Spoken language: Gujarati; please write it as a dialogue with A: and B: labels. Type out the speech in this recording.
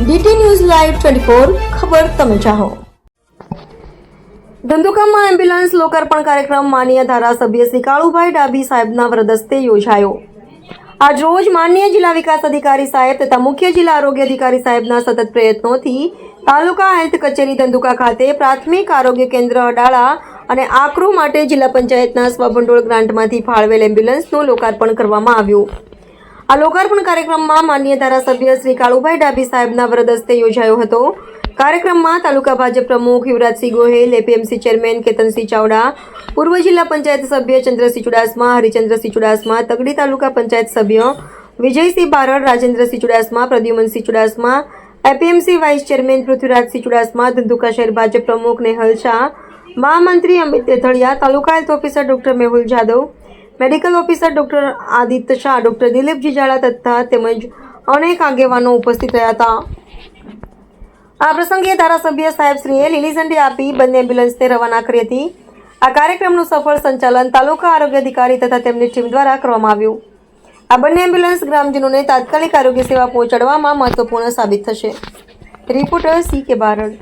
A: DT news live twenty four ખબર તમે ચાહો. ધંધુકામાં એમ્બ્યુલન્સ લોકાર્પણ કાર્યક્રમ માનીય ધારાસભ્ય શ્રી કાળુભાઈ ડાભી સાહેબના વ્રદસ્તે યોજાયો. આજ રોજ માન્ય જિલ્લા વિકાસ અધિકારી સાહેબ તથા મુખ્ય જિલ્લા આરોગ્ય અધિકારી સાહેબના સતત પ્રયત્નોથી તાલુકા હેલ્થ કચેરી ધંધુકા ખાતે પ્રાથમિક આરોગ્ય કેન્દ્ર અડાળા અને આકરો માટે જિલ્લા પંચાયતના સ્વભંડોળ ગ્રાન્ટમાંથી ફાળવેલ એમ્બ્યુલન્સનું લોકાર્પણ કરવામાં આવ્યું. આ લોકાર્પણ કાર્યક્રમમાં માન્ય ધારાસભ્ય શ્રી કાળુભાઈ ડાભી સાહેબના વ્રદસ્તે યોજાયો હતો. કાર્યક્રમમાં તાલુકા ભાજપ પ્રમુખ યુવરાજસિંહ ગોહેલ, એપીએમસી ચેરમેન કેતનસિંહ ચાવડા, પૂર્વ જિલ્લા પંચાયત સભ્ય ચંદ્રસિંહ ચુડાસમા, હરિચંદ્રસિંહ ચુડાસમા, તગડી તાલુકા પંચાયત સભ્ય Vijaysinh Barad, Rajendrasinh Chudasama, Pradyumansinh Chudasama, APMC vice chairman Prithvirajsinh Chudasama Dhandhuka શહેર ભાજપ પ્રમુખ નેહલ શાહ, મહામંત્રી Amit Dethaliya, taluka health officer doctor Mehul Jadav medical officer doctor Aditya Shah, doctor Dilipji Zala તથા તેમજ અનેક આગેવાનો ઉપસ્થિત રહ્યા હતા. આ પ્રસંગે ધારાસભ્ય સાહેબશ્રીએ લીલી ઝંડી આપી બંને એમ્બ્યુલન્સને રવાના કરી હતી. આ કાર્યક્રમનું સફળ સંચાલન તાલુકા આરોગ્ય અધિકારી તથા તેમની ટીમ દ્વારા કરવામાં આવ્યું. આ બંને એમ્બ્યુલન્સ ગ્રામજનોને તાત્કાલિક આરોગ્ય સેવા પહોંચાડવામાં મહત્વપૂર્ણ સાબિત થશે. રિપોર્ટર સી કે બારડ.